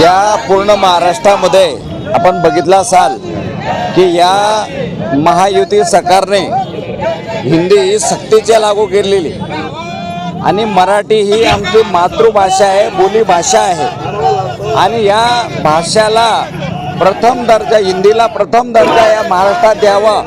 या पूर्ण महाराष्ट्रामध्ये आपण बघितलं असाल की या महायुती सरकारने हिंदी ही सक्तीच्या लागू केलेली. आणि मराठी ही आमची मातृभाषा आहे बोलीभाषा आहे. आणि या भाषाला प्रथम दर्जा हिंदीला प्रथम दर्जा या महाराष्ट्रात द्यावा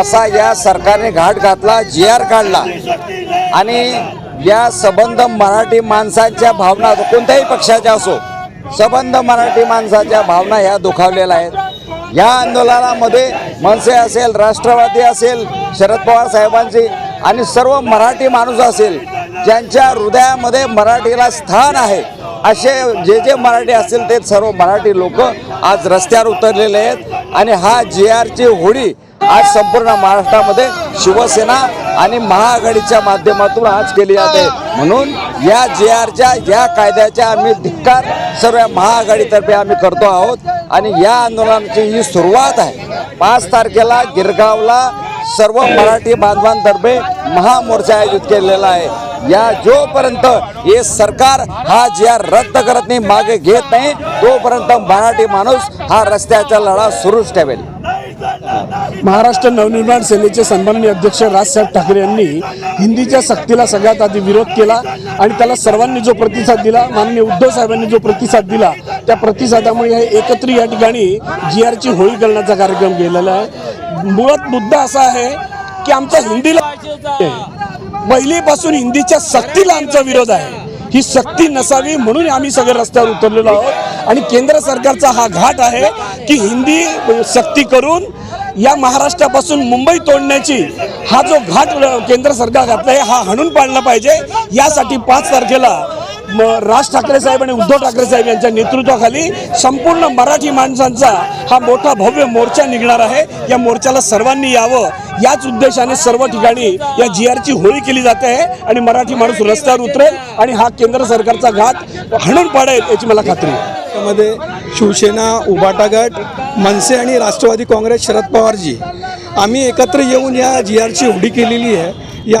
असा या सरकारने घाट घातला जी आर काढला. आणि या सबंध मराठी माणसांच्या भावना कोणत्याही पक्षाच्या असो सबंध मराठी माणसाच्या भावना ह्या दुखावलेल्या आहेत. या आंदोलनामध्ये मनसे असेल राष्ट्रवादी असेल शरद पवार साहेबांची आणि सर्व मराठी माणूस असेल ज्यांच्या हृदयामध्ये मराठीला स्थान आहे. असे जे जे मराठी असतील ते सर्व मराठी लोक आज रस्त्यावर उतरलेले आहेत. आणि हा जी आरची होळी आज संपूर्ण महाराष्ट्रामध्ये शिवसेना आणि महाआघाडीच्या माध्यमातून आज केली जाते. म्हणून या जे आरच्या या कायद्याच्या आम्ही धिक्कार सर्व महाआघाडीतर्फे आम्ही करतो आहोत. आणि या आंदोलनाची ही सुरुवात आहे. पाच तारखेला गिरगावला सर्व मराठी बांधवांतर्फे महामोर्चा आयोजित केलेला आहे. या जोपर्यंत हे सरकार हा जी आर रद्द करत नाही मागे घेत नाही तोपर्यंत मराठी माणूस हा रस्त्याचा लढा सुरूच ठेवेल. महाराष्ट्र नवनिर्माण सेनेचे सन्माननीय अध्यक्ष राजसाहेब ठाकरे यांनी हिंदीच्या सक्तीला सगळ्यात आधी विरोध केला आणि त्याला सर्वांनी जो प्रतिसाद दिला माननीय उद्धव साहेबांनी जो प्रतिसाद दिला त्या प्रतिसादामुळे हे एकत्र या ठिकाणी जी आरची होळी करण्याचा कार्यक्रम केलेला आहे. मुळात मुद्दा असा आहे की आमचा हिंदीला पहिलीपासून हिंदीच्या सक्तीला आमचा विरोध आहे. ही सक्ती नसावी म्हणून आम्ही सगळे रस्त्यावर उतरलेलो आहोत आणि केंद्र सरकारचा हा घाट आहे की हिंदी सक्ती करून या महाराष्ट्रापासून मुंबई तोडण्याची हा जो घाट केंद्र सरकार घातला आहे हा हाणून पाडला पाहिजे. यासाठी पाच तारखेला राज ठाकरे साहेब आणि उद्धव ठाकरे साहेब यांच्या नेतृत्वाखाली संपूर्ण मराठी माणसांचा हा मोठा भव्य मोर्चा निघणार आहे. या मोर्चाला सर्वांनी यावं. याच उद्देशाने सर्व ठिकाणी या जी आरची होळी केली जाते आहे आणि मराठी माणूस रस्त्यावर उतरेल आणि हा केंद्र सरकारचा घात हाणून पाडेल याची मला खात्री त्यामध्ये मध्ये शिवसेना उबाटा गट मनसे आणि राष्ट्रवादी काँग्रेस शरद पवारजी आम्ही एकत्र येऊन या जी आरची होडी केलेली आहे. या